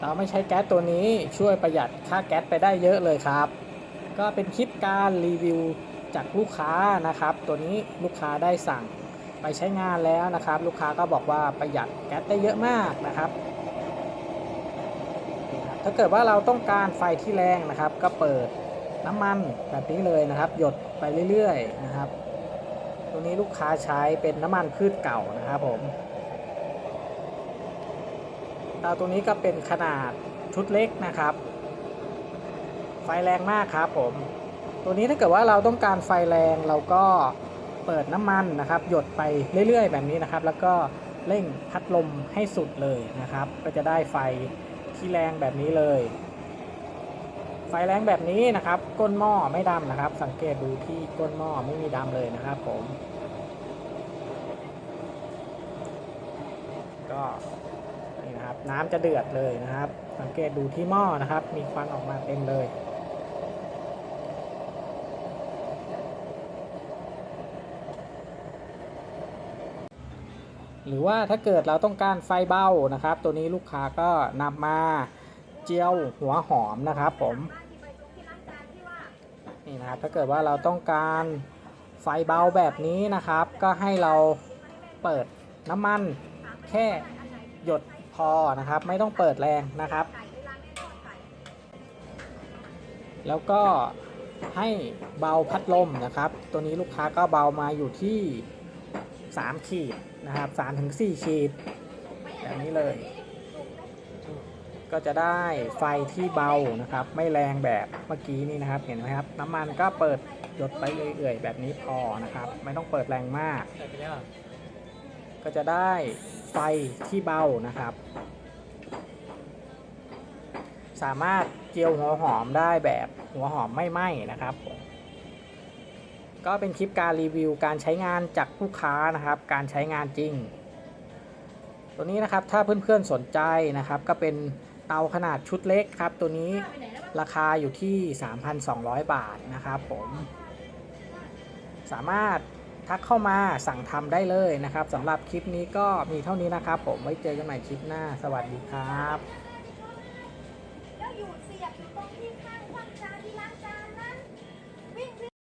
เราไม่ใช้แก๊สตัวนี้ช่วยประหยัดค่าแก๊สไปได้เยอะเลยครับ ก็เป็นคลิปการรีวิวจากลูกค้านะครับ ตัวนี้ลูกค้าได้สั่งไปใช้งานแล้วนะครับ ลูกค้าก็บอกว่าประหยัดแก๊สได้เยอะมากนะครับถ้าเกิดว่าเราต้องการไฟที่แรงนะครับ ก็เปิดน้ำมันแบบนี้เลยนะครับ หยดไปเรื่อยๆนะครับ ตัวนี้ลูกค้าใช้เป็นน้ำมันพืชเก่านะครับผม เตาตัวนี้ก็เป็นขนาดชุดเล็กนะครับ ไฟแรงมากครับผม ตัวนี้ถ้าเกิดว่าเราต้องการไฟแรงเราก็เปิดน้ำมันนะครับ หยดไปเรื่อย ๆ แบบนี้นะครับ แล้วก็เร่งพัดลมให้สุดเลยนะครับ ก็จะได้ไฟที่แรงแบบนี้เลย ไฟแรงแบบนี้นะครับ ก้นหม้อไม่ดำนะครับ สังเกตดูที่ก้นหม้อไม่มีดำเลยนะครับ ผม ก็ น้ำจะเดือดเลยนะครับ สังเกตดูที่หม้อนะครับ มีควันออกมาเต็มเลย หรือว่าถ้าเกิดเราต้องการไฟเบานะครับ ตัวนี้ลูกค้าก็นำมาเจียวหัวหอมนะครับผมนี่นะครับถ้าเกิดว่าเราต้องการไฟเบาแบบนี้นะครับ ก็ให้เราเปิดน้ำมันแค่หยด อนะครับ ไม่ต้องเปิดแรงนะครับ แล้วก็ให้เบาพัดลมนะครับ ตัวนี้ลูกค้าก็เบามาอยู่ที่ 3 ขีดนะครับ3ถึง4ขีด แบบนี้เลย ก็จะได้ไฟที่เบานะครับ ไม่แรงแบบเมื่อกี้นี่นะครับ เห็นไหมครับ น้ำมันก็เปิดหยดไปเอื่อยๆแบบนี้พอนะครับ ไม่ต้องเปิดแรงมาก ก็จะได้ไฟที่เบานะครับ สามารถเจียวหัวหอมได้แบบหัวหอมไม่ไหม้นะครับ ก็เป็นคลิปการรีวิวการใช้งานจากลูกค้านะครับ การใช้งานจริง ตัวนี้นะครับถ้าเพื่อนๆสนใจนะครับ ก็เป็นเตาขนาดชุดเล็กครับ ตัวนี้ราคาอยู่ที่ 3,200 บาทนะครับผม สามารถ ทักเข้ามาสั่งทำได้เลยนะครับสำหรับคลิปนี้ก็มีเท่านี้นะครับ ผมไว้เจอกันใหม่คลิปหน้า สวัสดีครับ